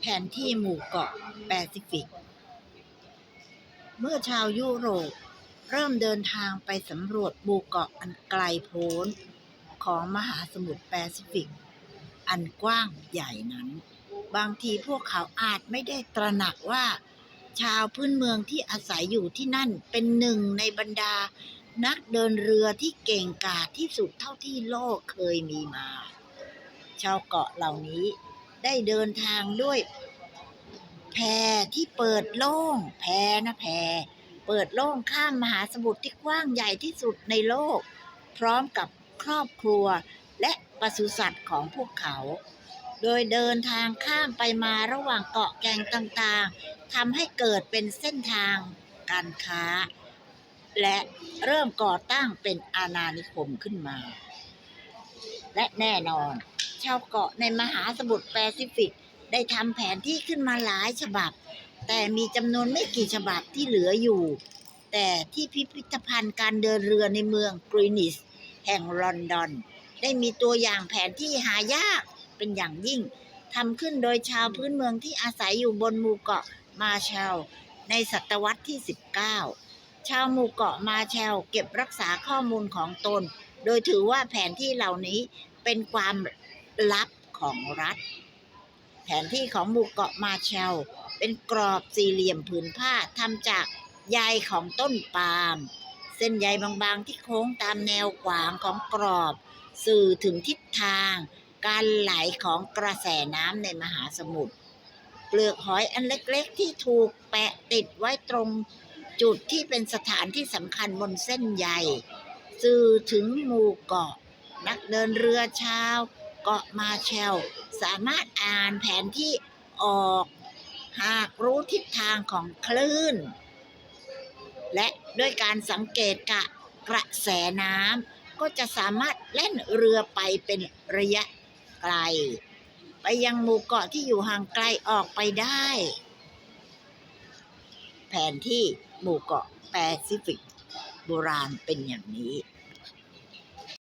แผนที่หมู่เกาะแปซิฟิก เมื่อชาวยุโรปเริ่มเดินทางไปสำรวจหมู่เกาะอันไกลโพ้น ของมหาสมุทรแปซิฟิก อันกว้างใหญ่นั้น บางทีพวกเขาอาจไม่ได้ตระหนักว่า ชาวพื้นเมืองที่อาศัยอยู่ที่นั่นเป็นหนึ่งในบรรดานักเดินเรือที่เก่งกาจที่สุดเท่าที่โลกเคยมีมา ชาวเกาะเหล่านี้ ได้เดินทางด้วย แพที่เปิดโล่ง แพนะแพเปิดโล่งข้ามมหาสมุทรที่กว้างใหญ่ที่สุดในโลก พร้อมกับครอบครัวและปศุสัตว์ของพวกเขา โดยเดินทางข้ามไปมาระหว่างเกาะแกงต่างๆทำให้เกิดเป็นเส้นทางการค้า และเริ่มก่อตั้งเป็นอาณานิคมขึ้นมา และแน่นอน ชาวเกาะในมหาสมุทรแปซิฟิก ได้ทำแผนที่ขึ้นมาหลายฉบับ แต่มีจำนวนไม่กี่ฉบับที่เหลืออยู่ แต่ที่พิพิธภัณฑ์การเดินเรือในเมืองกรีนิชแห่งลอนดอน ได้มีตัวอย่างแผนที่หายากเป็นอย่างยิ่งทำขึ้นโดยชาวพื้นเมืองที่อาศัยอยู่บนหมู่เกาะมาแชลในศตวรรษที่ 19 ชาวหมู่เกาะมาแชลเก็บรักษาข้อมูลของตน โดยถือว่าแผนที่เหล่านี้เป็นความ ลับของรัฐ แผนที่ของหมู่เกาะมาแชลเป็นกรอบสี่เหลี่ยมผืนผ้าทำจากใยของต้นปาล์มเส้นใยบางๆที่โค้งตามแนวขวางของกรอบ สื่อถึงทิศทาง การไหลของกระแสน้ำในมหาสมุทรเปลือกหอยอันเล็กๆ ที่ถูกแปะติดไว้ตรงจุดที่เป็นสถานที่สำคัญบนเส้นใยสื่อถึงหมู่เกาะ นักเดินเรือชาว เกาะมาแชล สามารถอ่านแผนที่ออก หากรู้ทิศทางของคลื่น และด้วยการสังเกตกะกระแสน้ำก็จะสามารถเล่นเรือไปเป็นระยะไกล ไปยังหมู่เกาะที่อยู่ห่างไกลออกไปได้ แผนที่หมู่เกาะแปซิฟิกโบราณเป็นอย่างนี้